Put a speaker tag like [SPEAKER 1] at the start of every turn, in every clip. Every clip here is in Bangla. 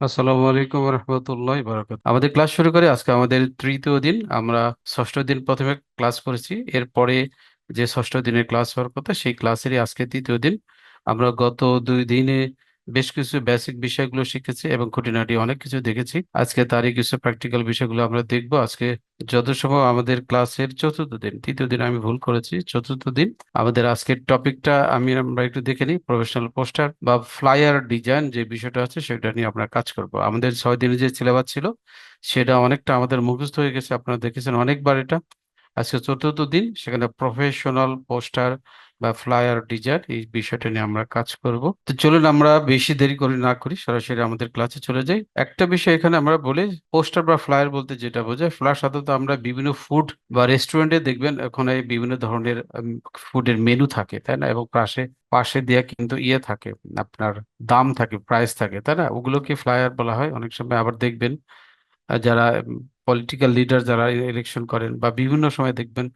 [SPEAKER 1] আসসালামু আলাইকুম রহমতুল্লাহ বারাকাত আমাদের ক্লাস শুরু করে আজকে আমাদের তৃতীয় দিন। আমরা ষষ্ঠ দিন প্রথমে ক্লাস করেছি। এরপরে যে ষষ্ঠ দিনের ক্লাস হওয়ার কথা, সেই ক্লাসেরই আজকে তৃতীয় দিন। আমরা গত দুই দিনে বেশ কিছু বেসিক বিষয়গুলো শিখেছি এবং খুঁটিনাটি অনেক কিছু দেখেছি। আজকে তারই কিছু প্র্যাকটিক্যাল বিষয়গুলো আমরা দেখব। আজকে যত সময় আমাদের ক্লাসের চতুর্থ দিন, তৃতীয় দিন আমি ভুল করেছি, চতুর্থ দিন আমাদের আজকের টপিকটা আমি আমরা একটু দেখে নিই। প্রফেশনাল পোস্টার বা ফ্লায়ার ডিজাইন যে বিষয়টা আছে সেটা নিয়ে আমরা কাজ করব। আমাদের ছয় দিনের যে সিলেবাস ছিল, সেটা অনেকটা আমাদের মুখস্থ হয়ে গেছে। আপনারা দেখেছেন অনেকবার এটা। আজকে চতুর্থ দিন, সেখানে প্রফেশনাল পোস্টার বা ফ্লায়ার ডিজাইন এই বিষয়টা নিয়ে আমরা কাজ করব। তো চলুন আমরা বেশি দেরি করি না করি, সরাসরি আমাদের ক্লাসে চলে যাই। একটা বিষয় এখানে আমরা বলি পোস্টার বা ফ্লায়ার বলতে যেটা বোঝায় ফ্লায়ার সাধারণত আমরা বিভিন্ন ফুড বা রেস্টুরেন্টে দেখবেন, ওখানে বিভিন্ন ধরনের ফুডের মেনু থাকে, তাই না? এবং পাশে পাশে দেওয়া কিন্তু ইয়ে থাকে, আপনার দাম থাকে প্রাইস থাকে, তাই না? ওগুলোকে ফ্লায়ার বলা হয়, অনেক সময় আবার দেখবেন যারা পলিটিক্যাল লিডার যারা ইলেকশন করেন বা বিভিন্ন সময় দেখবেন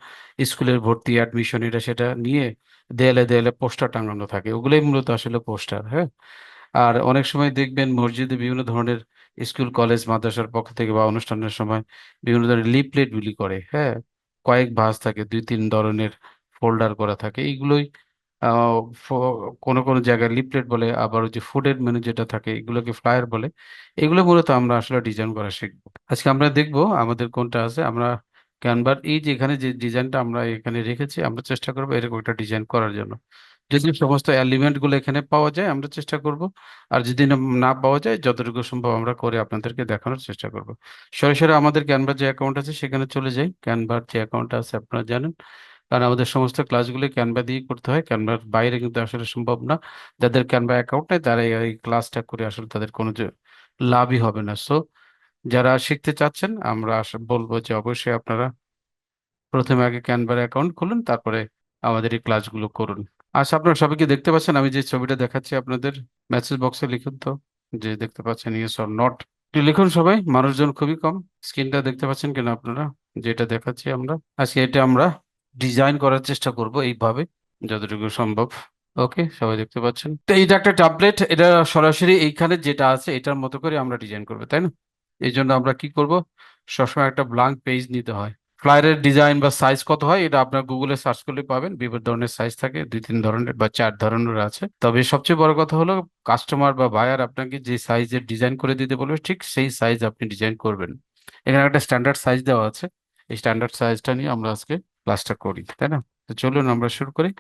[SPEAKER 1] স্কুলের ভর্তি অ্যাডমিশন এটা সেটা নিয়ে দেয়ালে দেয়ালে পোস্টার টাঙানো থাকে। ওগুলোই মূলত আসলে পোস্টার হ্যাঁ? আর অনেক সময় দেখবেন মসজিদে বিভিন্ন ধরনের স্কুল কলেজ মাদ্রাসার পক্ষ থেকে বা অনুষ্ঠানের সময় বিভিন্ন ধরনের লিফলেট বিলি করে হ্যাঁ? কয়েক ভাঁজ থাকে দুই তিন ধরনের ফোল্ডার করা থাকে, এইগুলোই কোনো কোনো জায়গায় লিফলেট বলে, আবার যে ফুডের মেনু যেটা থাকে, এগুলোকে ফ্লায়ার বলে, এগুলো মূলত আমরা আসলে ডিজাইন করা শিখব। আজকে আমরা দেখব আমাদের কোনটা আছে, আমরা ক্যানভার এই যে এখানে যে ডিজাইনটা আমরা এখানে রেখেছি, আমরা চেষ্টা করব এরকম একটা ডিজাইন করার জন্য। যদি সমস্ত এলিমেন্টগুলো এখানে পাওয়া যায়, আমরা চেষ্টা করব। আর যদি না পাওয়া যায়, যতটুকু সম্ভব আমরা করে আপনাদেরকে দেখানোর চেষ্টা করব। সরাসরি আমাদের ক্যানভার যে অ্যাকাউন্ট আছে, সেখানে চলে যাই। ক্যানভার যে অ্যাকাউন্ট আছে, আপনারা জানেন। কারণ আমাদের সমস্ত ক্লাসগুলো ক্যানভা দিয়ে করতে হয়। ক্যানভার বাইরে কিন্তু আসলে সম্ভব না। যাদের ক্যানভা অ্যাকাউন্ট নেই তারা এই ক্লাসটা করে আসলে তাদের কোনো যে লাভই হবে না। সো যারা শিখতে চাচ্ছেন, আমরা বলব যে অবশ্যই আপনারা প্রথমে আগে ক্যানভার অ্যাকাউন্ট খুলুন, তারপরে আমাদের এই ক্লাসগুলো করুন। আচ্ছা আপনারা সবাইকে দেখতে পাচ্ছেন, আমি যে ছবিটা দেখাচ্ছি আপনাদের মেসেজ বক্সে লিখুন তো। যে দেখতে পাচ্ছেন ইয়েস অর নট লিখুন সবাই, মানুষজন খুবই কম। স্ক্রিনটা দেখতে পাচ্ছেন কিনা আপনারা? যেটা দেখাচ্ছি আমরা। আজকে এটা আমরা ডিজাইন করার চেষ্টা করব এইভাবে, যতটুকু সম্ভব। ওকে সবাই দেখতে পাচ্ছেন? তো এইটা একটা ট্যাবলেট এটা সরাসরি এইখানে যেটা আছে, এটার মতো করে আমরা ডিজাইন করব, তাই না? এই জন্য আমরা কি করব? সবসময় একটা ব্লাঙ্ক পেজ নিতে হয়। ফ্লায়ারের ডিজাইন বা সাইজ কত হয়, এটা আপনার গুগলে সার্চ করলে পাবেন। বিভিন্ন ধরনের সাইজ থাকে, দুই তিন ধরনের বা চার ধরনের আছে। তবে সবচেয়ে বড় কথা হলো কাস্টমার বা বায়ার আপনাকে যে সাইজের ডিজাইন করে দিতে বলবে, ঠিক সেই সাইজ আপনি ডিজাইন করবেন। এখানে একটা স্ট্যান্ডার্ড সাইজ দেওয়া আছে। এই স্ট্যান্ডার্ড সাইজটা নিয়ে আমরা আজকে ক্লাসটা করি, তাই না? তো চলুন আমরা শুরু করি।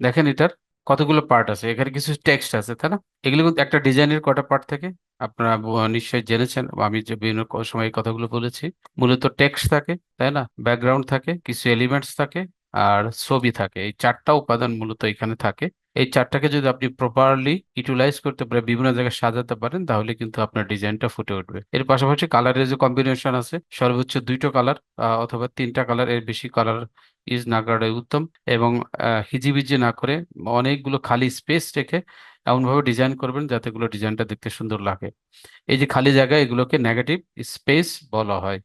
[SPEAKER 1] দেখেন এটার কতগুলো পার্ট আছে। এখানে কিছু টেক্সট আছে, তাই না? এগুলো কিন্তু একটা ডিজাইনের কটা পার্ট থাকে। আপনারা নিশ্চয়ই জেনেছেন। আমি যে বিভিন্ন সময় এই কথাগুলো বলেছি। মূলত টেক্সট থাকে, তাই না? ব্যাকগ্রাউন্ড থাকে, কিছু এলিমেন্টস থাকে, আর ছবি থাকে। এই চারটা উপাদান মূলত এখানে থাকে। এই চারটাকে যদি আপনি প্রপারলি ইউটিলাইজ করতে পারেন বিভিন্ন জায়গায় সাজাতে পারেন, তাহলে কিন্তু আপনার ডিজাইনটা ফুটে উঠবে। এর পাশাপাশি কালারের যে কম্বিনেশন আছে, সর্বোচ্চ দুইটা কালার অথবা তিনটা কালার, এর বেশি কালার ইউজ না করাটাই উত্তম। এবং হিজিবিজি না করে অনেকগুলো খালি স্পেস রেখে এমনভাবে ডিজাইন করবেন যাতে এগুলো ডিজাইনটা দেখতে সুন্দর লাগে। এই যে খালি জায়গা, এগুলোকে নেগেটিভ স্পেস বলা হয়।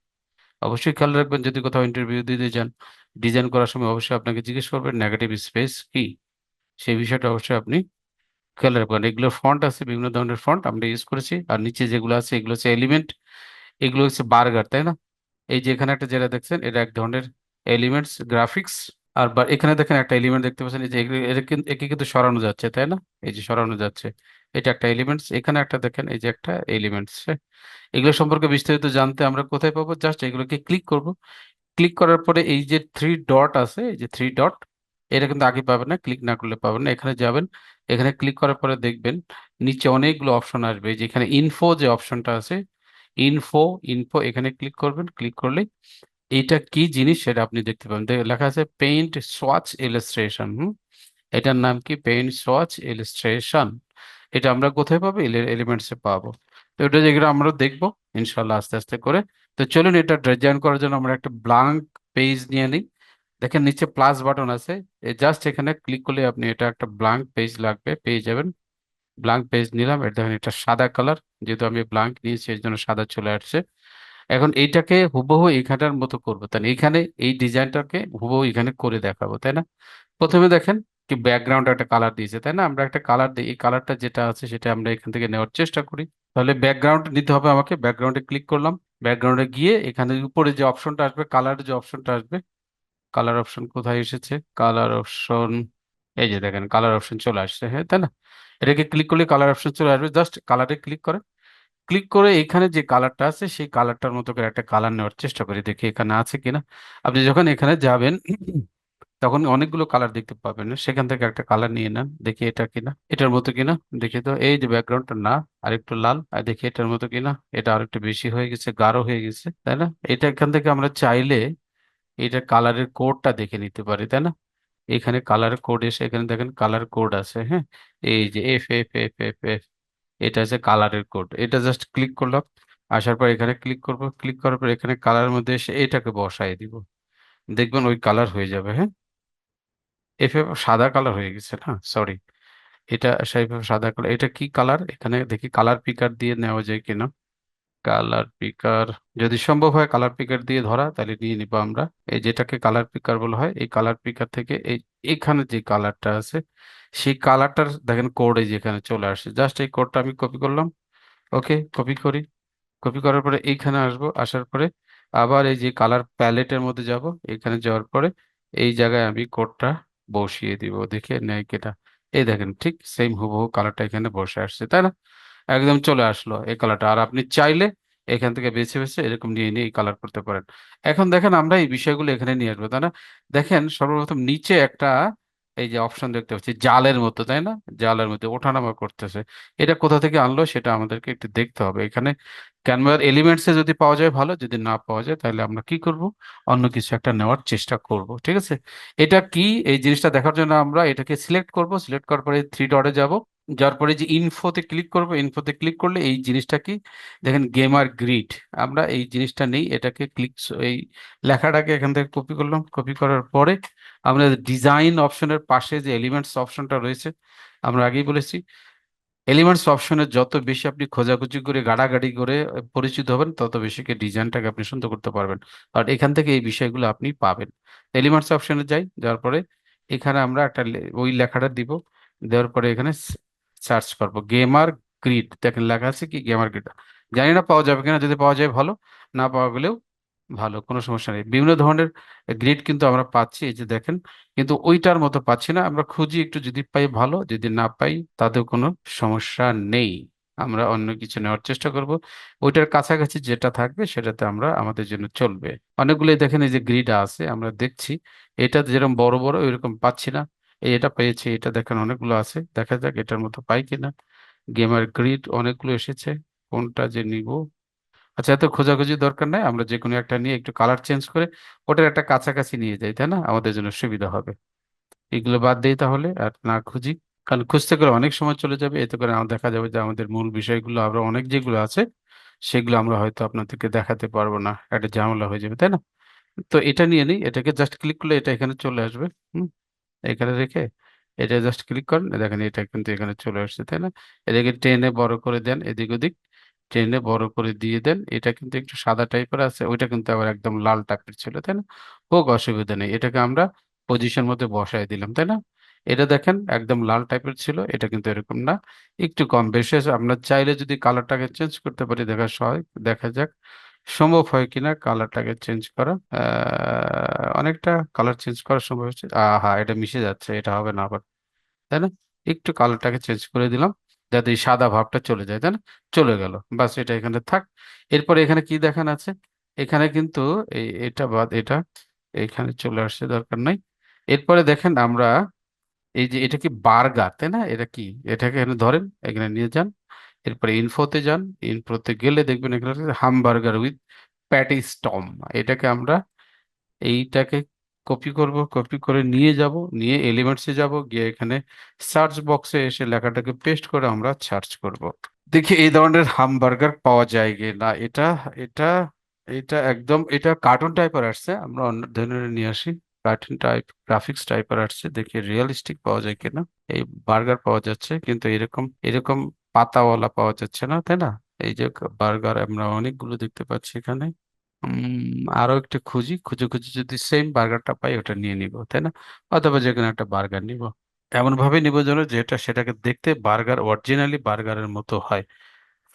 [SPEAKER 1] অবশ্যই খেয়াল রাখবেন, যদি কোথাও ইন্টারভিউ দিতে যান ডিজাইন করার সময় অবশ্যই আপনাকে জিজ্ঞেস করবেন নেগেটিভ স্পেস কি? সেই বিষয়টা অবশ্যই আপনি খেয়াল রাখবেন। এগুলো ফন্ট আছে, বিভিন্ন ধরনের ফন্ট আমরা ইউজ করেছি। আর নিচে যেগুলো আছে, এগুলো হচ্ছে এলিমেন্ট এগুলো হচ্ছে বার্গার তাই না? এই যে এখানে একটা যেটা দেখছেন, এটা এক ধরনের এলিমেন্টস গ্রাফিক্স আর এখানে দেখেন একটা এলিমেন্ট দেখতে পাচ্ছেন, এই যে একে কিন্তু সরানো যাচ্ছে, তাই না? এই যে সরানো যাচ্ছে। এটা একটা এলিমেন্টস এখানে একটা দেখেন, এই যে একটা এলিমেন্টস এগুলো সম্পর্কে বিস্তারিত জানতে আমরা কোথায় পাবো? জাস্ট এগুলোকে ক্লিক করব। ক্লিক করার পরে এই যে থ্রি ডট আছে, এই যে থ্রি ডট এটা কিন্তু আগে পাবেন না, ক্লিক না করলে পাবেন না। এখানে যাবেন, এখানে ক্লিক করার পরে দেখবেন নিচে অনেকগুলো অপশন আসবে। এই যে এখানে ইনফো যে অপশনটা আছে ইনফো ইনফো এখানে ক্লিক করবেন। ক্লিক করলে এটা কি জিনিস সেটা আপনি দেখতে পাবেন। লেখা আছে পেইন্ট সোয়াচ ইলাস্ট্রেশন হুম? এটার নাম কি? পেইন্ট সোয়াচ ইলাস্ট্রেশন এটা আমরা কোথায় পাবো? এলিমেন্টসে পাবো। তো এটা যেগুলো আমরা দেখব ইনশাল্লাহ আস্তে আস্তে করে। তো চলুন এটা ডিজাইন করার জন্য আমরা একটা ব্লাঙ্ক পেজ নিয়ে নিই। দেখেন নিচে প্লাস বাটন আছে। জাস্ট এখানে ক্লিক করলে আপনি এটা একটা ব্লাঙ্ক পেজ লাগবে, পেয়ে যাবেন। ব্লাঙ্ক পেজ নিলাম এটা দেখেন এটা সাদা কালার যেহেতু আমি ব্লাঙ্ক নিয়েছি এর জন্য সাদা চলে আসছে। এখন এইটাকে হুবহু এখানটার মতো করব। তাহলে এখানে এই ডিজাইনটাকে হুবহু এখানে করে দেখাবো, তাই না? প্রথমে দেখেন কি ব্যাকগ্রাউন্ড একটা কালার দিয়েছে, তাই না? আমরা একটা কালার দিই, এই কালারটা যেটা আছে সেটা আমরা এখান থেকে নেওয়ার চেষ্টা করি। তাহলে ব্যাকগ্রাউন্ড নিতে হবে আমাকে ব্যাকগ্রাউন্ডে ক্লিক করলাম। ব্যাকগ্রাউন্ডে গিয়ে এখানে উপরে যে অপশনটা আসবে কালার যে অপশনটা আসবে কালার অপশন কোথায় এসেছে? কালার অপশন এই যে দেখেন কালার অপশন চলে আসছে হ্যাঁ তাই না? এটাকে ক্লিক করলে কালার অপশন চলে আসবে জাস্ট কালারে ক্লিক করে। ক্লিক করে এখানে যে কালারটা আছে, সেই কালারটার মতো করে একটা কালার নেওয়ার চেষ্টা করি, দেখি এখানে আছে কিনা। আপনি যখন এখানে যাবেন, তখন অনেকগুলো কালার দেখতে পাবেন, সেখান থেকে একটা কালার নিয়ে নেন, দেখি এটা কিনা, এটার মতো কিনা, দেখি তো, এই যে ব্যাকগ্রাউন্ডটা না, আরেকটু লাল, আর দেখি এটার মতো কিনা, এটা আরেকটু বেশি হয়ে গেছে, গাঢ় হয়ে গেছে, তাই না? এটা এখান থেকে আমরা চাইলে এটা কালারের কোডটা দেখে নিতে পারি, তাই না? এখানে কালার কোড এসে এখানে দেখেন কালার কোড আছে হ্যাঁ? এই যে F F F F F এটা হচ্ছে কালারের কোড এটা জাস্ট ক্লিক করলাম, আসার পর এখানে ক্লিক করব ক্লিক করার পর এখানে কালার মধ্যে এসে এটাকে বসাই দিব। দেখবেন ওই কালার হয়ে যাবে হ্যাঁ? এফ এফ সাদা কালার হয়ে গেছে না? সরি এটা সাদা কালার এটা কি কালার এখানে দেখি কালার পিকার দিয়ে নেওয়া যায় কিনা। কালার পিকার, যদি সম্ভব হয় কালার পিকার দিয়ে ধরা, তাহলে নিয়ে নিবো আমরা। এই যেটাকে কালার পিকার বলা হয়, এই কালার পিকার থেকে এই, এখানে যে কালারটা আছে, সেই কালারটার দেখেন কোড এই যেখানে চলে আসে জাস্ট এই কোডটা আমি কপি করলাম। ওকে কপি করি। কপি করার পরে এইখানে আসব, আসার পরে আবার এই যে কালার প্যালেটের মধ্যে যাব, এখানে যাওয়ার পরে এই জায়গায় আমি কোডটা বসিয়ে দিব। দেখে নেয় কিনা। এই দেখেন ঠিক সেম হুবহু কালারটা এখানে বসে আসছে, তাই না? একদম চলে আসলো এই কালারটা আর আপনি চাইলে এখান থেকে বেছে বেছে এরকম নিয়ে নিয়ে এই কালার করতে পারেন। এখন দেখেন আমরা এই বিষয়গুলো এখানে নিয়ে আসব, তাই না? দেখেন সর্বপ্রথম নিচে একটা এই যে অপশন দেখতে পাচ্ছি, জালের মতো, তাই না? জালের মধ্যে ওঠানামা করতেছে। এটা কোথা থেকে আনলো সেটা আমাদেরকে একটু দেখতে হবে। এখানে ক্যানভার এলিমেন্টসে যদি পাওয়া যায় ভালো, যদি না পাওয়া যায় তাহলে আমরা কি করব? অন্য কিছু একটা নেওয়ার চেষ্টা করব, ঠিক আছে? এটা কি? এই জিনিসটা দেখার জন্য আমরা এটাকে সিলেক্ট করব। সিলেক্ট করার পরে থ্রি ডটে যাব। যার পরে যে ইনফোতে ক্লিক করব ইনফোতে ক্লিক করলে এই জিনিসটা কি? দেখেন গেমার গ্রিড আমরা এই জিনিসটা নেই, এটাকে ক্লিক এই লেখাটাকে এখান থেকে কপি করলাম কপি করার পরে আমরা ডিজাইন অপশনের পাশে যে এলিমেন্টস অপশনটা রয়েছে, আমরা আগেই বলেছি এলিমেন্টস অপশনে যত বেশি আপনি খোঁজাখুঁজি করে, গাড়াগাড়ি করে পরিচিত হবেন, তত বেশি ডিজাইনটাকে আপনি সুন্দর করতে পারবেন। আর এখান থেকে এই বিষয়গুলো আপনি পাবেন। এলিমেন্টস অপশনে যাই, যাওয়ার পরে এখানে আমরা একটা ওই লেখাটা দিব, দেওয়ার পরে এখানে সার্চ করব। গেমার গ্রিড দেখেন লেখা আছে কি? গেমার গ্রিড জানি না পাওয়া যাবে কিনা, যদি পাওয়া যায় ভালো, না পাওয়া গেলেও ভালো, কোনো সমস্যা নেই। বিভিন্ন ধরনের গ্রিড কিন্তু আমরা পাচ্ছি, এই যে দেখেন। কিন্তু ওইটার মতো পাচ্ছি না। আমরা খুঁজি একটু, যদি পাই ভালো, যদি না পাই তাতেও কোনো সমস্যা নেই। আমরা অন্য কিছু নেওয়ার চেষ্টা করব। ওইটার কাছাকাছি যেটা থাকবে, সেটাতে আমরা আমাদের জন্য চলবে। অনেকগুলোই দেখেন এই যে গ্রিড আছে, আমরা দেখছি। এটা যেরকম বড় বড়, ওইরকম পাচ্ছি না। এই এটা পেয়েছি, এটা দেখেন অনেকগুলো আছে। দেখা যাক এটার মতো পাই কিনা। গেমার গ্রিড অনেকগুলো এসেছে, কোনটা যে নিব? আচ্ছা এত খোঁজাখুঁজি দরকার নাই, আমরা যে কোনো একটা নিয়ে একটু কালার চেঞ্জ করে ওটার একটা কাছাকাছি নিয়ে যাই, তাই না? আমাদের জন্য সুবিধা হবে। এগুলো বাদ দিই তাহলে আর না খুঁজি। কারণ খুঁজতে গেলে অনেক সময় চলে যাবে, এতে করে আমার দেখা যাবে যে আমাদের মূল বিষয়গুলো আমরা অনেক যেগুলো আছে, সেগুলো আমরা হয়তো আপনাদেরকে দেখাতে পারব না। একটা ঝামেলা হয়ে যাবে, তাই না? তো এটা নিয়ে নিই, এটাকে জাস্ট ক্লিক করলে এটা এখানে চলে আসবে, হুম? এখানে রেখে এটা জাস্ট ক্লিক করেন। দেখেন এটা কিন্তু এখানে চলে আসছে, তাই না? এটাকে টেনে বড় করে দেন, এদিক ওদিক। টেনে বড় করে দিয়ে দেন। এটা কিন্তু একটু সাদা টাইপের আছে, ওইটা কিন্তু আবার একদম লাল টাইপের ছিল, তাই না? হোক অসুবিধা নেই, এটাকে আমরা পজিশন মধ্যে বসায় দিলাম, তাই না? এটা দেখেন একদম লাল টাইপের ছিল, এটা কিন্তু এরকম না। একটু কম, বেশি আমরা চাইলে যদি কালারটাকে চেঞ্জ করতে পারি, দেখা হয় দেখা যাক। সম্ভব হয় কিনা কালারটাকে চেঞ্জ করা? অনেকটা কালার চেঞ্জ করা সম্ভব হচ্ছে। আহা, এটা মিশে যাচ্ছে, এটা হবে না আবার, তাই না? একটু কালারটাকে চেঞ্জ করে দিলাম, যাতে এই সাদা ভাবটা চলে যায়, তাই না? চলে গেল, বাস এটা এখানে থাক। এরপরে এখানে কি দেখান আছে? এখানে কিন্তু এই, এটা বাদ, এটা এখানে চলে আসছে, দরকার নাই। এরপরে দেখেন আমরা, এই যে এটা কি বার্গার তাই না? এটা কি? এটাকে এখানে ধরেন, এখানে নিয়ে যান। এরপরে ইনফোতে যান ইনফোতে গেলে দেখবেন এখানে হামবার্গার উইথ প্যাটি স্টম এটাকে আমরা এইটাকে কপি করব কপি করে নিয়ে যাব, নিয়ে এলিমেন্টসে যাব, গিয়ে এখানে সার্চ বক্সে এসে লেখাটাকে পেস্ট করে আমরা সার্চ করব। দেখি এই ধরনের হামবার্গার পাওয়া যায় কি না। এটা এটা এটা একদম, এটা কার্টুন টাইপের আসছে। আমরা অন্য ধরনের নিয়ে আসি। কার্টুন টাইপ গ্রাফিক্স টাইপের আসছে। দেখি রিয়েলিস্টিক পাওয়া যায় কিনা এই বার্গার পাওয়া যাচ্ছে। কিন্তু এরকম এরকম পাতাওয়ালা পাওয়া যাচ্ছে না, তাই না? এই যে বার্গার আমরা অনেকগুলো দেখতে পাচ্ছি এখানে। আরও একটু খুঁজি খুঁজে খুঁজে যদি সেম বার্গারটা পাই ওটা নিয়ে নিব, তাই না? অথবা যে কোনো একটা বার্গার নিব। এমন ভাবে নিব যেন যেটা সেটাকে দেখতে বার্গার অরিজিনালি বার্গারের মতো হয়।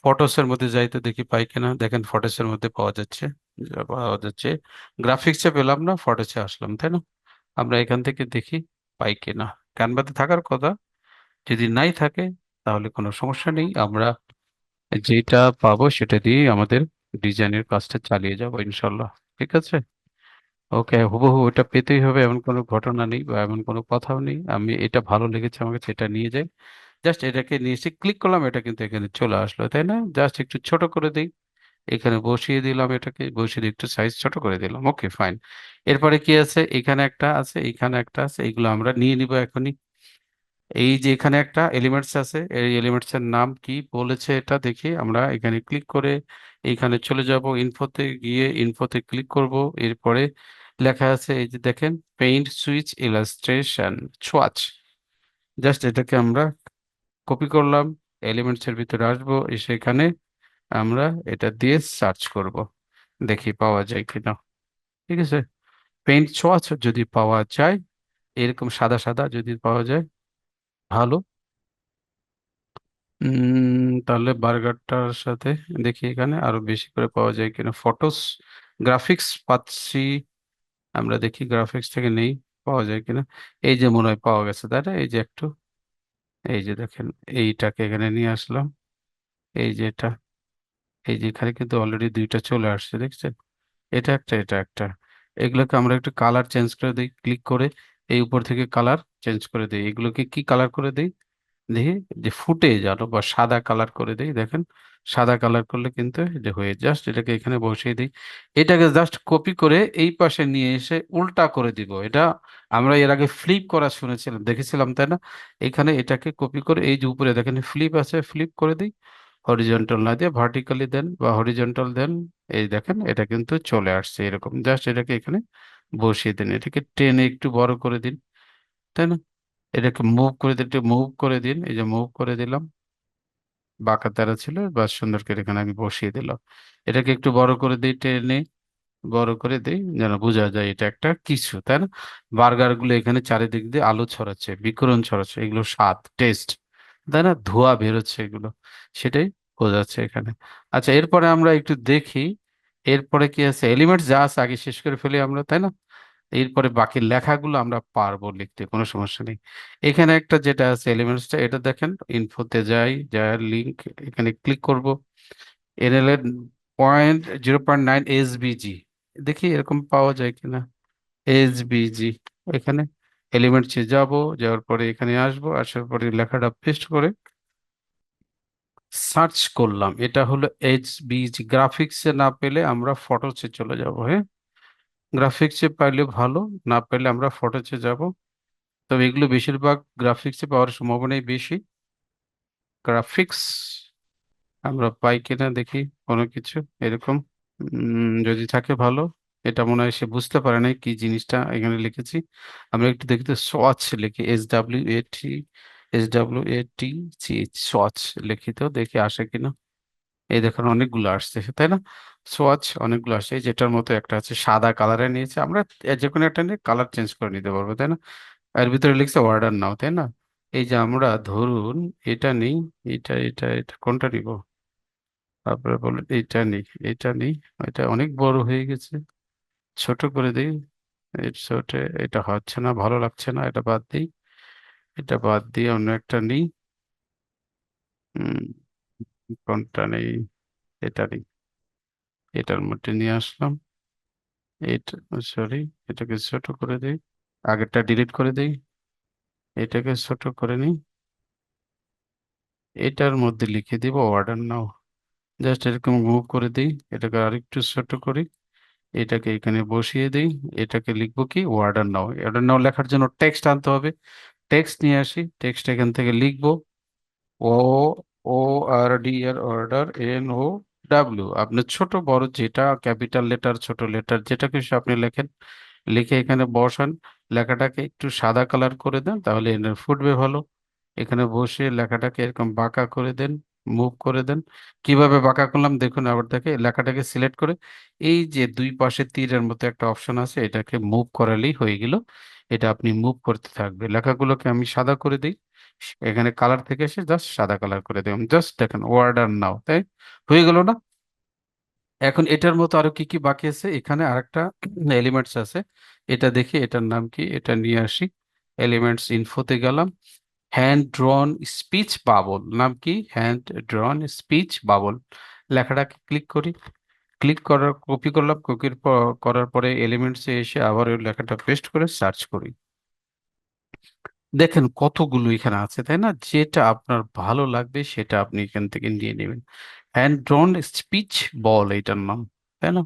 [SPEAKER 1] ফটোসের মধ্যে যাই তো দেখি পাই কিনা। দেখেন ফটোসের মধ্যে পাওয়া যাচ্ছে পাওয়া যাচ্ছে। গ্রাফিক্সে পেলাম না, ফটোসে আসলাম, তাই না? আমরা এখান থেকে দেখি পাই কিনা। ক্যানভাতে থাকার কথা, যদি নাই থাকে তাহলে কোনো সমস্যা নেই। আমরা যেটা পাবো সেটা দিয়ে আমাদের ডিজাইনের কাজটা চালিয়ে যাব ইনশাল্লাহ। ঠিক আছে? ওকে, হুবহু ওটা পেতেই হবে, এমন কোনো ঘটনা নেই বা এমন কোনো কথাও নেই। আমি এটা ভালো লেগেছে আমাকে সেটা নিয়ে যাই। জাস্ট এটাকে নিয়ে এসে ক্লিক করলাম, এটা কিন্তু এখানে চলে আসলো, তাই না? জাস্ট একটু ছোট করে দিই। এখানে বসিয়ে দিলাম এটাকে, বসিয়ে একটু সাইজ ছোট করে দিলাম। ওকে ফাইন এরপরে কি আছে? এখানে একটা আছে, এখানে একটা আছে এইগুলো আমরা নিয়ে নিব এখনই। এই যে এখানে একটা এলিমেন্টস আছে, এই এলিমেন্টস এর নাম কি বলেছে এটা দেখি আমরা এখানে ক্লিক করে এইখানে চলে যাব। ইনফোতে গিয়ে ইনফোতে ক্লিক করব। এরপরে লেখা আছে এই যে দেখেন paint switch illustration swatch just এটাকে আমরা কপি করলাম এলিমেন্টস এর ভিতরে আসব, এসে এখানে আমরা এটা দিয়ে সার্চ করব। দেখি পাওয়া যায় কিনা। ঠিক আছে? পেইন্ট সোয়াচ যদি পাওয়া যায়, এরকম সাদা সাদা যদি পাওয়া যায় ভালো? উম, তাহলে বার্গারটার সাথে দেখি এখানে আরও বেশি করে পাওয়া যায় কিনা। ফটোস গ্রাফিক্স পাচ্ছি। আমরা দেখি গ্রাফিক্স থেকে নেই, পাওয়া যায় কিনা। এই যে মনে হয় পাওয়া গেছে, তাই এই যে একটু। এই যে দেখেন, এইটাকে এখানে নিয়ে আসলাম। এই যে এটা। এই যে এখানে কিন্তু অলরেডি দুইটা চলে আসছে, দেখছেন? এটা একটা এটা একটা। এগুলোকে আমরা একটু কালার চেঞ্জ করে দিই ক্লিক করে। এই উপর থেকে কালার চেঞ্জ করে দিই। এগুলোকে কি কালার করে দিই? দেখি, যে ফুটে জানো বা সাদা কালার করে দিই, দেখেন। সাদা কালার করলে কিন্তু যে হয়ে জাস্ট এটাকে এখানে বসিয়ে দিই। এটাকে জাস্ট কপি করে এই পাশে নিয়ে এসে উল্টা করে দিব। এটা আমরা এর আগে ফ্লিপ করা শুনেছিলাম, দেখেছিলাম, তাই না? এখানে এটাকে কপি করে, এই যে উপরে দেখেন ফ্লিপ আছে ফ্লিপ করে দিই। হরিজন্টাল না দিয়ে ভার্টিক্যালি দেন বা হরিজন্টাল দেন, এই দেখেন, এটা কিন্তু চলে আসছে এরকম। জাস্ট এটাকে এখানে বসিয়ে দিন। এটাকে টেনে একটু বড় করে দিন। তাই না? এটাকে মুভ করে দিন, একটু মুভ করে দিন। এই যে মুভ করে দিলাম। বাঁকা তারা ছিল বা সুন্দর করে এখানে আমি বসিয়ে দিলাম। এটাকে একটু বড় করে দিই, টেনে বড় করে দিই, যেন বোঝা যায় এটা একটা কিছু, তাই না? বার্গারগুলো এখানে চারিদিক দিয়ে আলো ছড়াচ্ছে, বিকিরণ ছড়াচ্ছে, এগুলো স্বাদ টেস্ট তাই না? ধোঁয়া বেরোচ্ছে এগুলো, সেটাই বোঝাচ্ছে এখানে। আচ্ছা এরপরে আমরা একটু দেখি, এরপরে কি আছে? এলিমেন্টস যা আছে, আগে শেষ করে ফেলি আমরা, তাই না? এরপরে বাকি লেখাগুলো আমরা পারব লিখতে, কোনো সমস্যা নেই। এখানে একটা যেটা আছে এলিমেন্টসটা এটা দেখেন ইনফোতে যাই, যার লিংক এখানে ক্লিক করব। এনএল এর পয়েন্ট জিরো পয়েন্ট নাইন এসবিজি দেখি এরকম পাওয়া যায় কিনা। এসবিজি এখানে এলিমেন্টসে যাব, যাওয়ার পরে এখানে আসব, আসার পরে লেখাটা পেস্ট করে সার্চ করলাম। এটা হলো এইচবিজি গ্রাফিক্সে না পেলে আমরা ফটোসে চলে যাব হ্যাঁ? গ্রাফিক্সে পাইলে ভালো, না পাইলে আমরা ফটোসে যাব। তবে এগুলো বেশিরভাগ গ্রাফিক্সে পাওয়ার সম্ভাবনাই বেশি। গ্রাফিক্স আমরা পাই কিনা দেখি, কোনো কিছু এরকম। যদি থাকে ভালো, এটা মনে হয় সে বুঝতে পারে নাই কি জিনিসটা এখানে লিখেছি। আমরা একটু দেখি তো সোয়াচ লিখি S W A T S W A T C H swatch লিখি তো, দেখি আসে কিনা। এই দেখুন, অনেকগুলো আসছে, তাই না? সোয়াচ অনেকগুলো এই যেটার মতো একটা আছে সাদা কালারে নিয়েছে। আমরা যে কোনো একটা নিয়ে কালার চেঞ্জ করে নিতে পারব, তাই না? এর ভিতরে লিখছে অর্ডার নাও তাই না? এই যে আমরা ধরুন এটা নেই, এটা এটা এটা কোনটা নিব? তারপরে বলুন এটা নেই এটা নেই, এটা অনেক বড় হয়ে গেছে। ছোট করে দিই ছোট, এটা হচ্ছে না, ভালো লাগছে না, এটা বাদ দিই। এটা বাদ দিয়ে অন্য একটা নিই। কোনটা নেই, এটা নেই। এটার মধ্যে নিয়ে আসলাম। এটা সরি এটাকে ছোট করে দিই। আগেরটা ডিলিট করে দিই। এটাকে ছোট করে নিই। এটার মধ্যে লিখে দিব অর্ডার নাও জাস্ট এরকম মুভ করে দিই। এটাকে আরেকটু ছোট করি। এটাকে এখানে বসিয়ে দিই। এটাকে লিখব কি? অর্ডার নাও অর্ডার নাও লেখার জন্য টেক্সট আনতে হবে। টেক্সট নিয়ে আসি। টেক্সট এখান থেকে লিখব। ও ও আর ডি এর অর্ডার এন ও ডাব্লিউ আপনি ছোট, বড় যেটা ক্যাপিটাল লেটার ছোট লেটার যেটা কিছু আপনি লেখেন। লিখে এখানে বসান, লেখাটাকে একটু সাদা কালার করে দেন, তাহলে এনার ফুটবে ভালো। এখানে বসে লেখাটাকে এরকম বাঁকা করে দেন মুভ করে দেন। কীভাবে বাঁকা করলাম দেখুন, আবার দেখে লেখাটাকে সিলেক্ট করে, এই যে দুই পাশে তীরের মতো একটা অপশন আছে, এটাকে মুভ করালেই হয়ে গেল। এটা আপনি মুভ করতে থাকবে। লেখাগুলোকে আমি সাদা করে দিই। এখানে কালার থেকে এসে জাস্ট সাদা কালার করে দিলাম। জাস্ট দেখেন অর্ডার নাও তাই? হয়ে গেল না? এখন এটার মতো আরও কি কি বাকি আছে? এখানে আরেকটা এলিমেন্টস আছে। এটা দেখি, এটার নাম কি? এটা নিয়ে আসি। এলিমেন্টস ইনফোতে গেলাম। হ্যান্ড ড্রন স্পিচ বাবল নাম কি? হ্যান্ড ড্রন স্পিচ বাবল লেখাটাকে ক্লিক করি। ক্লিক করার কপি করলাম। কপির করার পরে এলিমেন্টসে এসে আবার ওই লেখাটা পেস্ট করে সার্চ করি। দেখেন কতগুলো এখানে আছে, তাই না? যেটা আপনার ভালো লাগবে সেটা আপনি এখান থেকে নিয়ে নেবেন। হ্যান্ড ড্রন স্পিচ বল এটার নাম, তাই না?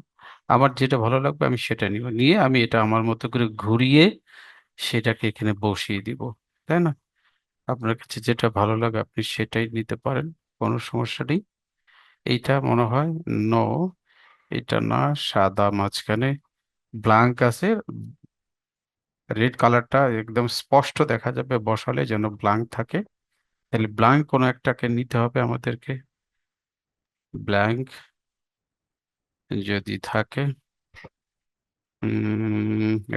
[SPEAKER 1] আমার যেটা ভালো লাগবে আমি সেটা নিব। নিয়ে আমি এটা আমার মতো করে ঘুরিয়ে সেটাকে এখানে বসিয়ে দিব, তাই না? আপনার কাছে যেটা ভালো লাগে আপনি সেটাই নিতে পারেন, কোনো সমস্যা নেই। এইটা মনে হয় ন এটা না, সাদা মাঝখানে ব্ল্যাঙ্ক আছে রেড কালারটা একদম স্পষ্ট দেখা যাবে, বসালে যেন ব্ল্যাঙ্ক থাকে। তাহলে ব্ল্যাঙ্ক কোনো একটাকে নিতে হবে আমাদেরকে। ব্ল্যাঙ্ক যদি থাকে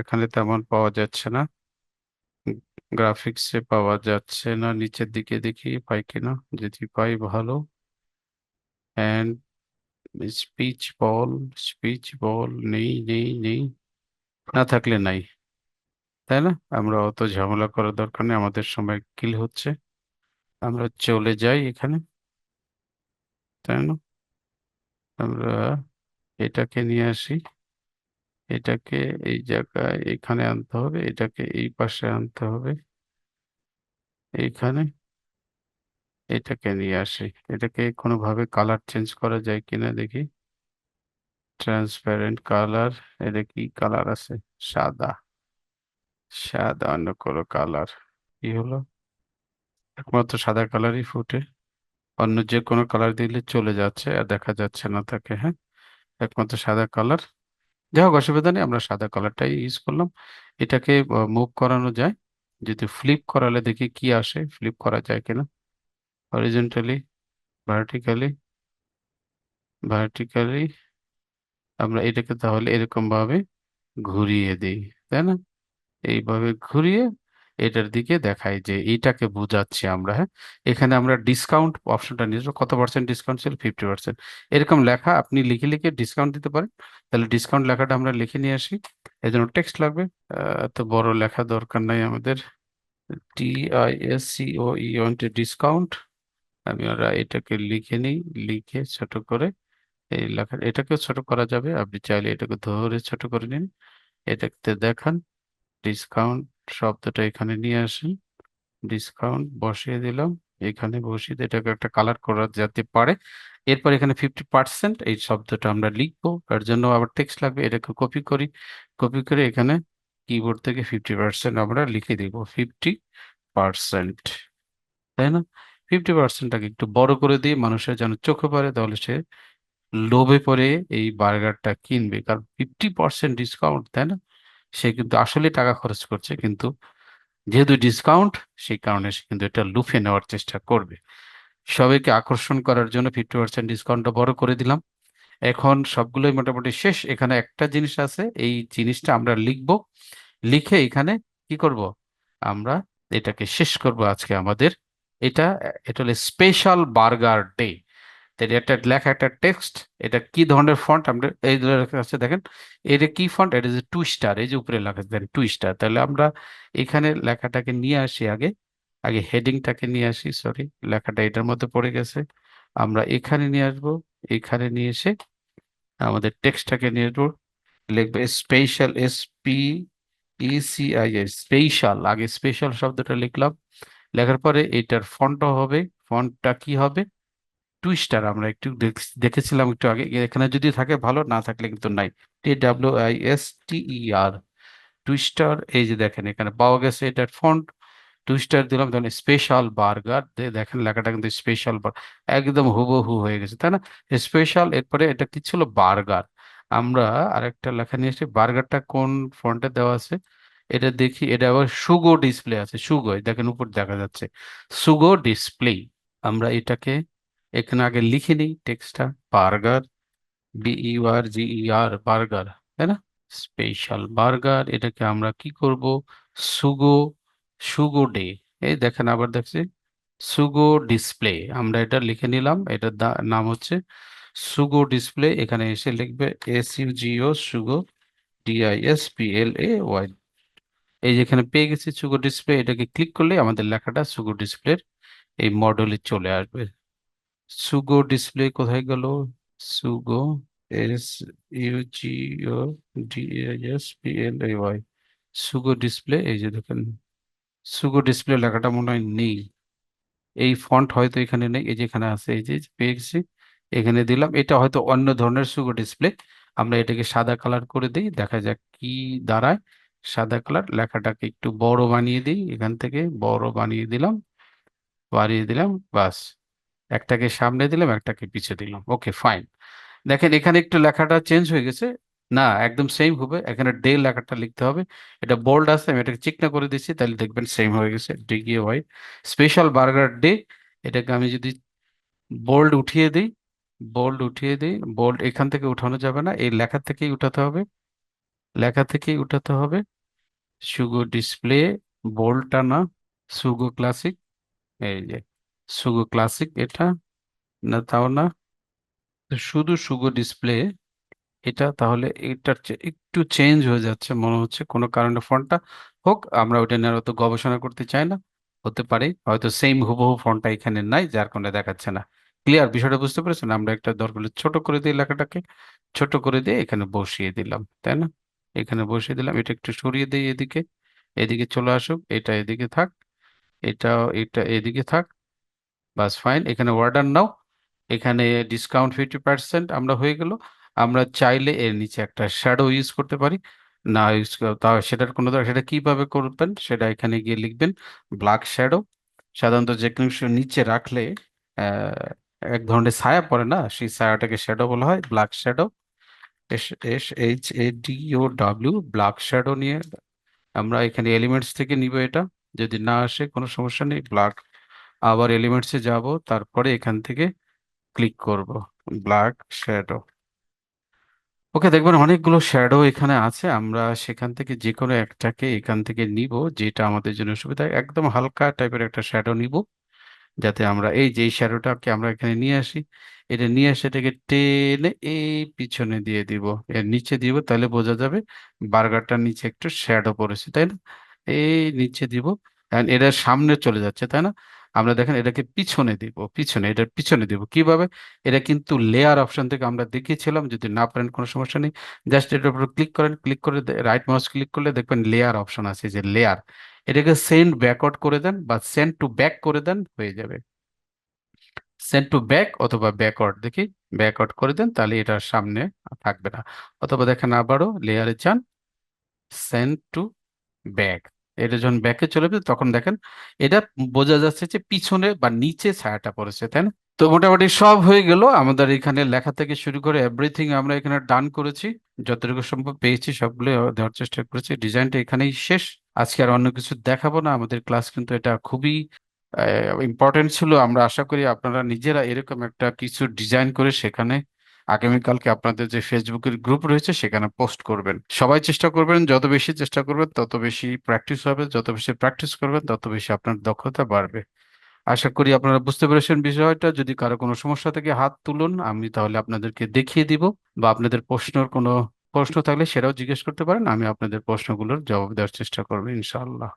[SPEAKER 1] এখানে তেমন পাওয়া যাচ্ছে না। গ্রাফিক্সে পাওয়া যাচ্ছে না, নিচের দিকে দেখি পাই কিনা যদি পাই ভালো। And speech ball speech ball নেই নেই নেই, না থাকলে নাই। তাই না? আমরা অত ঝামেলা করার দরকার নেই, আমাদের সময় কিল হচ্ছে। আমরা চলে যাই এখানে, তাই না? আমরা এটাকে নিয়ে আসি, এটাকে এই জায়গায় এখানে আনতে হবে, এটাকে এই পাশে আনতে হবে, এইখানে এটাকে নিয়ে আসি। এটাকে কোনোভাবে কালার চেঞ্জ করা যায় কিনা দেখি। ট্রান্সপারেন্ট কালার এটা কি কালার আছে? সাদা। সাদা অন্য কোনো কালার। কি হলো? একমাত্র সাদা কালারই ফুটে। অন্য যে কোনো কালার দিলে চলে যাচ্ছে আর দেখা যাচ্ছে না তাকে হ্যাঁ? একমাত্র সাদা কালার। যাই হোক, অসুবিধা নেই, আমরা সাদা কালারটাই ইউজ করলাম। এটাকে মুভ করানো যায়। যদি ফ্লিপ করালে দেখি কি আসে ফ্লিপ করা যায় কিনা। হরিজেন্টালি ভার্টিক্যালি ভার্টিক্যালি আমরা এটাকে তাহলে এরকম ভাবে ঘুরিয়ে দিই, তাই না? এইভাবে ঘুরিয়ে এটার দিকে দেখায় যে এইটাকে বোঝাচ্ছি আমরা হ্যাঁ? এখানে আমরা ডিসকাউন্ট অপশনটা নিয়েছি কত পার্সেন্ট ডিসকাউন্ট ছিল? ফিফটি পার্সেন্ট এরকম লেখা আপনি লিখে লিখে ডিসকাউন্ট দিতে পারেন। তাহলে ডিসকাউন্ট লেখাটা আমরা লিখে নিয়ে আসি। এই জন্য টেক্সট লাগবে এত বড় লেখা দরকার নাই আমাদের। T I S C O E discount আমি ওরা এটাকে লিখে নিই। লিখে ছোট করে এই লেখা এটাকেও ছোট করা যাবে। আপনি চাইলে এটাকে ধরে ছোট করে নিন। এটাকে দেখান। ডিসকাউন্ট শব্দটা এখানে নিয়ে আসেন। ডিসকাউন্ট বসিয়ে দিলাম। এখানে বসিয়ে এটাকে একটা কালার করা যেতে পারে। এরপর এখানে ফিফটি পার্সেন্ট এই শব্দটা আমরা লিখব। তার জন্য আবার টেক্সট লাগবে, এটাকে কপি করি। কপি করে এখানে কিবোর্ড থেকে ফিফটি পার্সেন্ট আমরা লিখে দিব ফিফটি পার্সেন্ট তাই না? ফিফটি পার্সেন্টটাকে একটু বড় করে দিয়ে মানুষের যেন চোখে পড়ে, তাহলে সে লোভে পড়ে এই বার্গারটা কিনবে। কারণ ফিফটি পার্সেন্ট ডিসকাউন্ট তাই না? সে কিন্তু আসলে টাকা খরচ করছে, কিন্তু যেহেতু ডিসকাউন্ট সেই কারণে সে কিন্তু এটা লুফে নেওয়ার চেষ্টা করবে। সবাইকে আকর্ষণ করার জন্য ফিফটি পার্সেন্ট ডিসকাউন্টটা বড় করে দিলাম। এখন সবগুলোই মোটামুটি শেষ। এখানে একটা জিনিস আছে, এই জিনিসটা আমরা লিখব। লিখে এখানে কি করব? আমরা এটাকে শেষ করব আজকে আমাদের। এটা এটা হলো স্পেশাল বার্গার ডে তাহলে একটা লেখা একটা টেক্সট এটা কি ধরনের ফন্ট আমরা এই কাছে দেখেন, এটা কি ফন্ট এটা যে টুইস্টার এই যে উপরে লেখা দেন টুইস্টার তাহলে আমরা এখানে লেখাটাকে নিয়ে আসি আগে আগে হেডিংটাকে নিয়ে আসি সরি লেখাটা এটার মধ্যে পড়ে গেছে। আমরা এখানে নিয়ে আসব, এখানে নিয়ে এসে আমাদের টেক্সটটাকে নিয়ে আসব, লিখবে special S P ECI special আগে স্পেশাল শব্দটা লিখলাম, লেখার পরে এটার ফন্টও হবে ফন্টটা কি হবে? টুইস্টার আমরা একটু দেখেছিলাম একটু আগে, এখানে যদি থাকে ভালো, না থাকলে কিন্তু নাই। T W I S T E R twister এই যে দেখেন এখানে পাওয়া গেছে এটার ফন্ট টুইস্টার দিলাম তখন স্পেশাল বার্গার দেখেন লেখাটা কিন্তু স্পেশাল একদম হুবহু হয়ে গেছে, তাই না? স্পেশাল এরপরে এটা কি ছিল? বার্গার আমরা আরেকটা লেখা নিয়ে এসেছি বার্গারটা কোন ফন্টে দেওয়া আছে? এটা দেখি, এটা আবার সুগো ডিসপ্লে আছে সুগো দেখেন উপর দেখা যাচ্ছে। সুগো ডিসপ্লে আমরা এটাকে এখানে আগে লিখে নিই টেক্সটটা, বার্গার বিইউআর জিইআর বার্গার, তাই না? স্পেশাল বার্গার, এটাকে আমরা কি করব? সুগো সুগো ডে, এই দেখেন আবার দেখছি, সুগো ডিসপ্লে, আমরা এটা লিখে নিলাম, এটার নাম হচ্ছে সুগো ডিসপ্লে, এখানে এসে লিখবে S U G O Sugo DIS P L A Y এই যেখানে পেয়ে গেছি সুগো ডিসপ্লে, এটাকে ক্লিক করলে আমাদের লেখাটা সুগো ডিসপ্লের এই মডেলে চলে আসবে। সুগো ডিসপ্লে কোথায় গেল? Sugo S U G O DIS P L A Y Sugo display এই যে দেখেন। সুগো ডিসপ্লে লেখাটা মনে হয় নেই এই ফন্ট হয়তো এখানে নেই, এই যে এখানে আছে, এই যে পেয়ে গেছি। এখানে দিলাম। এটা হয়তো অন্য ধরনের সুগো ডিসপ্লে আমরা এটাকে সাদা কালার করে দিই, দেখা যাক কি দাঁড়ায়। সাদা কালার লেখাটাকে একটু বড় বানিয়ে দিই। এখান থেকে বড় বানিয়ে দিলাম, বাড়িয়ে দিলাম, বাস। একটাকে সামনে দিলাম, একটাকে পিছে দিলাম। ওকে ফাইন দেখেন, এখানে একটু লেখাটা চেঞ্জ হয়ে গেছে। না, একদম সেম হবে। এখানে ডে লেখাটা লিখতে হবে। এটা বোল্ড আছে, আমি এটাকে চিকনা করে দিচ্ছি, তাহলে দেখবেন সেম হয়ে গেছে। ডি গিয়ে হোয়াইট স্পেশাল বার্গার ডে এটাকে আমি যদি বোল্ড উঠিয়ে দিই বোল্ড উঠিয়ে দিই বোল্ড এখান থেকে উঠানো যাবে না। এই লেখা থেকেই উঠাতে হবে। লেখা থেকেই উঠাতে হবে। সুগো ডিসপ্লে বোল্ডটা না সুগো ক্লাসিক এই যে সুগো ক্লাসিক এটা, না তাও না? শুধু সুগো ডিসপ্লে এটা তাহলে এটার একটু চেঞ্জ হয়ে যাচ্ছে মনে হচ্ছে। কোনো কারণে ফোনটা হোক, আমরা ওটা নিয়ে অত গবেষণা করতে চাই না, হতে পারে। হয়তো সেম হুবহু ফোনটা এখানে নাই, যার কারণে দেখাচ্ছে না। ক্লিয়ার বিষয়টা বুঝতে পেরেছেন? আমরা একটা দরকার ছোট করে দিই লেখাটাকে ছোট করে দিয়ে এখানে বসিয়ে দিলাম, তাই না? এখানে বসিয়ে দিলাম, এটা একটু সরিয়ে দিই এদিকে। এদিকে চলে আসুক, এটা এদিকে থাক এটা এটা এদিকে থাক। বাস, ফাইন। এখানে অর্ডার নাও। এখানে ডিসকাউন্ট ফিফটি পার্সেন্ট আমরা হয়ে গেল। আমরা চাইলে এর নিচে একটা শ্যাডো ইউজ করতে পারি। না ইউজ তা সেটার কোনো সেটা কীভাবে করবেন সেটা এখানে গিয়ে লিখবেন। ব্ল্যাক শ্যাডো সাধারণত যে কোনো নিচে রাখলে এক ধরনের ছায়া পড়ে না? সেই ছায়াটাকে শ্যাডো বলা হয় black shadow S S H A D O W black shadow নিয়ে আমরা এখানে এলিমেন্টস থেকে নিব এটা। যদি না আসে কোনো সমস্যা নেই ব্ল্যাক আবার এলিমেন্টসে যাব, তারপরে এখান থেকে ক্লিক করব ব্ল্যাক শ্যাডো ওকে দেখবেন অনেকগুলো শ্যাডো এখানে আছে, আমরা সেখান থেকে যে কোনো একটাকে এখান থেকে নিব, যেটা আমাদের জন্য সুবিধা, একদম হালকা টাইপের একটা শ্যাডো নিব, যাতে আমরা এই যে শ্যাডোটাকে আমরা এখানে নিয়ে আসি, এটা নিয়ে এসে এটাকে টেনে এই পিছনে দিয়ে দিব, এর নিচে দিব, তাহলে বোঝা যাবে বার্গারটার নিচে একটু শ্যাডো পড়েছে, তাই না? এই নিচে দিব এটা সামনে চলে যাচ্ছে, তাই না? আমরা দেখেন এটাকে পিছনে দিব, পিছনে, এটার পিছনে দিব। কীভাবে? এটা কিন্তু লেয়ার অপশন থেকে আমরা দেখিয়েছিলাম, যদি না পারেন কোনো সমস্যা নেই। জাস্ট এটার উপর ক্লিক করেন ক্লিক করে রাইট মাউস ক্লিক করলে দেখবেন লেয়ার অপশন আছে, যে লেয়ার এটাকে সেন্ড ব্যাকওয়ার্ড করে দেন বা সেন্ড টু ব্যাক করে দেন, হয়ে যাবে। সেন্ড টু ব্যাক অথবা ব্যাকওয়ার্ড দেখি ব্যাকওয়ার্ড করে দেন, তাহলে এটার সামনে থাকবে না। অথবা দেখেন আবারও লেয়ারে চান সেন্ড টু ব্যাক এটা যখন ব্যাকে চলে যাবে তখন দেখেন এটা বোঝা যাচ্ছে যে পিছনে বা নিচে ছায়াটা পড়েছে, তাই না? তো মোটামুটি সব হয়ে গেল। আমাদের এখানে লেখা থেকে শুরু করে এভরিথিং আমরা এখানে ডান করেছি। যতটুকু সম্ভব পেয়েছি সবগুলো দেওয়ার চেষ্টা করেছি। ডিজাইনটা এখানেই শেষ। আজকে আর অন্য কিছু দেখাবো না। আমাদের ক্লাস কিন্তু এটা খুবই ইম্পর্টেন্ট ছিল। আমরা আশা করি আপনারা নিজেরা এরকম একটা কিছু ডিজাইন করে সেখানে আগামীকালকে আপনাদের যে ফেসবুকের গ্রুপ রয়েছে, সেখানে পোস্ট করবেন। সবাই চেষ্টা করবেন, যত বেশি চেষ্টা করবেন, তত বেশি প্র্যাকটিস হবে, যত বেশি প্র্যাকটিস করবেন, তত বেশি আপনার দক্ষতা বাড়বে। আশা করি আপনারা বুঝতে পেরেছেন বিষয়টা। যদি কারও কোনো সমস্যা থেকে, হাত তুলুন, আমি তাহলে আপনাদেরকে দেখিয়ে দিব। বা আপনাদের প্রশ্নর কোনো প্রশ্ন থাকলে সেটাও জিজ্ঞেস করতে পারেন, আমি আপনাদের প্রশ্নগুলোর জবাব দেওয়ার চেষ্টা করব ইনশাল্লাহ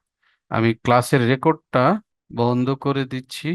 [SPEAKER 1] আমি ক্লাসের রেকর্ডটা বন্ধ করে দিচ্ছি।